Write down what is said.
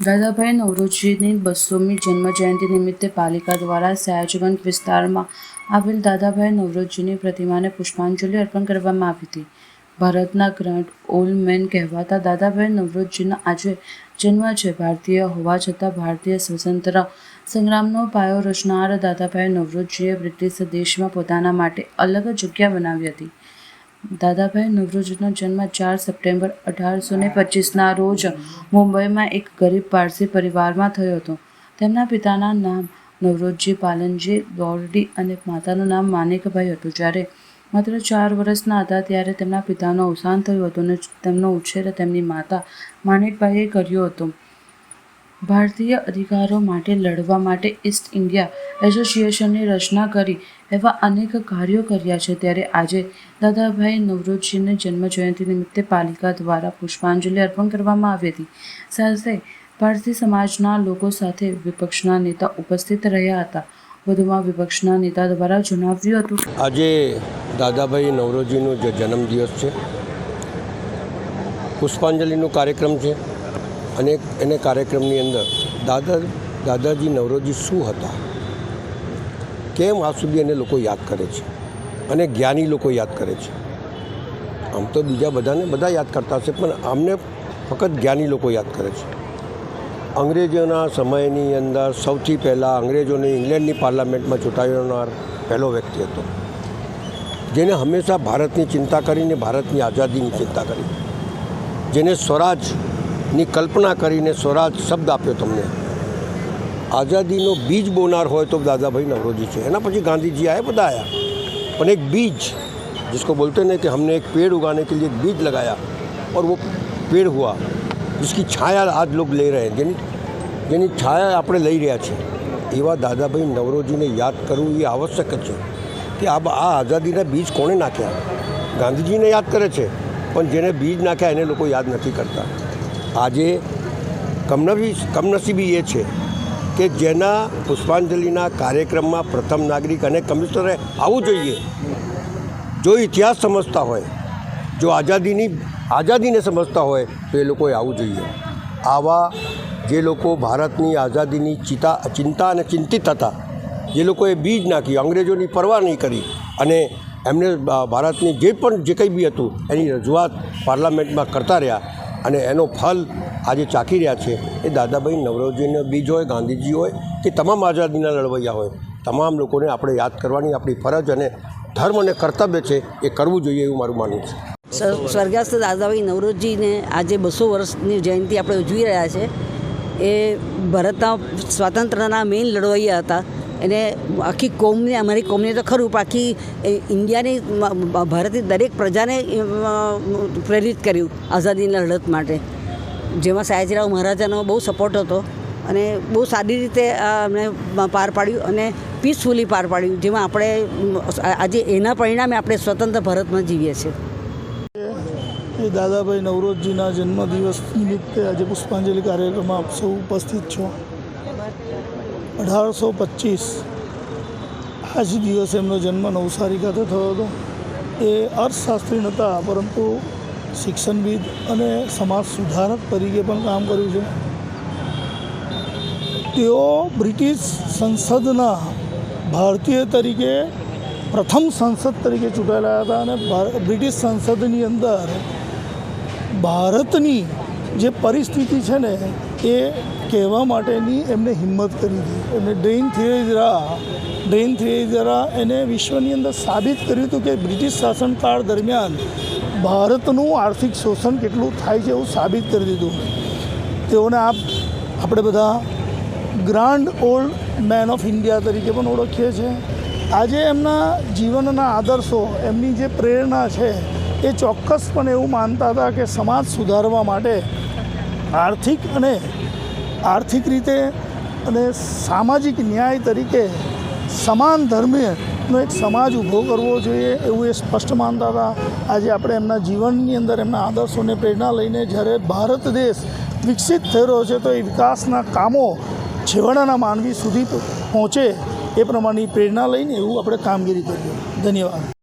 દાદાભાઈ નવરોજીની બસોમી જન્મજયંતિ નિમિત્તે પાલિકા દ્વારા સયાજગંજ વિસ્તારમાં આવેલ દાદાભાઈ નવરોજીની પ્રતિમાને પુષ્પાંજલિ અર્પણ કરવામાં આવી હતી. ભારતના ગ્રાન્ડ ઓલ્ડ મેન કહેવાતા દાદાભાઈ નવરોજીનો આજે જન્મ છે. ભારતીય હોવા છતાં ભારતીય સ્વતંત્ર સંગ્રામનો પાયો રચનાર દાદાભાઈ નવરોજીએ બ્રિટિશ દેશમાં પોતાના માટે અલગ જગ્યા બનાવી હતી. દાદાભાઈ નવરોજીનો જન્મ ચાર સપ્ટેમ્બર અઢારસો ને પચીસના રોજ મુંબઈમાં એક ગરીબ પારસી પરિવારમાં થયો હતો. તેમના પિતાના નામ નવરોજી પાલનજી દોરડી અને માતાનું નામ માનિકભાઈ હતું. જ્યારે માત્ર ચાર વર્ષના હતા ત્યારે તેમના પિતાનું અવસાન થયું હતું અને તેમનો ઉછેર તેમની માતા માનિકભાઈએ કર્યો હતો. ભારતીય અધિકારો માટે લડવા માટે ઈસ્ટ ઇન્ડિયા એસોસિએશનની રચના કરી એવા અનેક કાર્યો કર્યા છે. ત્યારે આજે દાદાભાઈ નવરોજીને જન્મજયંતિ નિમિત્તે પાલિકા દ્વારા પુષ્પાંજલિ અર્પણ કરવામાં આવી હતી. સાથે ભારતીય સમાજના લોકો સાથે વિપક્ષના નેતા ઉપસ્થિત રહ્યા હતા. વધુમાં વિપક્ષના નેતા દ્વારા જણાવ્યું હતું. આજે દાદાભાઈ નવરોજીનો જે જન્મદિવસ છે, પુષ્પાંજલિનો કાર્યક્રમ છે. અને એને કાર્યક્રમની અંદર દાદા દાદાજી નવરોજી શું હતા? કેમ આ સુધી એને લોકો યાદ કરે છે? અને જ્ઞાની લોકો યાદ કરે છે? આમ તો બીજા બધાને બધા યાદ કરતા હશે, પણ આમને ફક્ત જ્ઞાની લોકો યાદ કરે છે. અંગ્રેજોના સમયની અંદર સૌથી પહેલાં અંગ્રેજોને ઇંગ્લેન્ડની પાર્લામેન્ટમાં ચૂંટાવનાર પહેલો વ્યક્તિ હતો. જેને હંમેશા ભારતની ચિંતા કરીને ભારતની આઝાદીની ચિંતા કરી. જેને સ્વરાજની કલ્પના કરીને સ્વરાજ શબ્દ આપ્યો તમને આઝાદીનો બીજ બોનાર હોય તો દાદાભાઈ નવરોજી છે એના પછી ગાંધીજી આયા બધા આયા પણ એક બીજ जिसको बोलते हैं कि हमने एक पेड़ उगाने के लिए एक बीज लगाया और वो पेड़ हुआ जिसकी छाया आज लोग ले रहे हैं જેની જેની છાયા આપણે લઈ રહ્યા છીએ એવા દાદાભાઈ નવરોજીને યાદ કરવું એ આવશ્યક છે કે આ આ આઝાદીના બીજ કોણે નાખ્યા ગાંધીજીને યાદ કરે છે પણ જેને બીજ નાખ્યા એને લોકો યાદ નથી કરતા આજે કમનવી, કમનસીબી એ છે કે જેના પુષ્પાંજલિના કાર્યક્રમમાં પ્રથમ નાગરિક અને કમિશનરે આવવું જોઈએ. જો ઇતિહાસ સમજતા હોય, જો આઝાદીની, આઝાદીને સમજતા હોય, તો એ લોકોએ આવવું જોઈએ. આવા જે લોકો ભારતની આઝાદીની ચિતા, ચિંતા અને ચિંતિત હતા જે લોકોએ બીજ નાખી, અંગ્રેજોની પરવા નહીં કરી અને એમને ભારતની જે પણ જે કંઈ બી હતું, એની રજૂઆત પાર્લામેન્ટમાં કરતા રહ્યા. અને એનો ફલ આજે ચાખી રહ્યા છે એ દાદાભાઈ નવરોજીનો બીજ હોય, ગાંધીજી હોય કે તમામ આઝાદીના લડવૈયા હોય, તમામ લોકોને આપણે યાદ કરવાની આપણી ફરજ અને ધર્મ અને કર્તવ્ય છે એ કરવું જોઈએ એવું મારું માનવું છે. સ્વ- સ્વર્ગસ્થ દાદાભાઈ નવરોજીને આજે બસો વર્ષની જયંતિ આપણે ઉજવી રહ્યા છે. એ ભારતના સ્વાતંત્ર્યના મેઇન લડવૈયા હતા. એને આખી કોમને, અમારી કોમને તો ખરું, પણ આખી ઇન્ડિયાની ભારતની દરેક પ્રજાને પ્રેરિત કર્યું આઝાદીના લડત માટે. જેમાં સયાજીરાવ મહારાજાનો બહુ સપોર્ટ હતો અને બહુ સારી રીતે અમને પાર પાડ્યું અને પીસફુલી પાર પાડ્યું, જેમાં આપણે આજે એના પરિણામે આપણે સ્વતંત્ર ભારતમાં જીવીએ છીએ. દાદાભાઈ નવરોજજીના જન્મદિવસ નિમિત્તે આજે પુષ્પાંજલિ કાર્યક્રમમાં આપ સૌ ઉપસ્થિત છો. અઢારસો પચીસ. જ દિવસે એમનો જન્મ નવસારી ખાતે થયો હતો. એ અર્થશાસ્ત્રી નહોતા પરંતુ શિક્ષણવિદ અને સમાજ સુધારક તરીકે પણ કામ કર્યું છે. તેઓ બ્રિટિશ સંસદના ભારતીય તરીકે પ્રથમ સંસદ તરીકે ચૂંટાયેલા હતા અને બ્રિટિશ સંસદની અંદર ભારતની જે પરિસ્થિતિ છે ને એ કહેવા માટેની એમને હિંમત કરી હતી. એમને ડ્રેઇન થિયરી દ્વારા ડ્રેઇન થિયરી દ્વારા એને વિશ્વની અંદર સાબિત કર્યું હતું કે બ્રિટિશ શાસનકાળ દરમિયાન ભારતનું આર્થિક શોષણ કેટલું થાય છે એવું સાબિત કરી દીધું. તેઓને આપ, આપણે બધા grand old man of India તરીકે પણ ઓળખીએ છીએ આજે એમના જીવનના આદર્શો, એમની જે પ્રેરણા છે, એ ચોક્કસપણે એવું માનતા હતા કે સમાજ સુધારવા માટે આર્થિક અને આર્થિક રીતે અને સામાજિક ન્યાય તરીકે સમાન ધર્મનો એક સમાજ ઊભો કરવો જોઈએ એવું એ સ્પષ્ટ માનતા હતા. આજે આપણે એમના જીવનની અંદર એમના આદર્શોને પ્રેરણા લઈને જ્યારે ભારત દેશ વિકસિત થઈ રહ્યો છે તો એ વિકાસના કામો છેવાડાના માનવી સુધી પહોંચે એ પ્રમાણેની પ્રેરણા લઈને એવું આપણે કામગીરી કરીએ. ધન્યવાદ.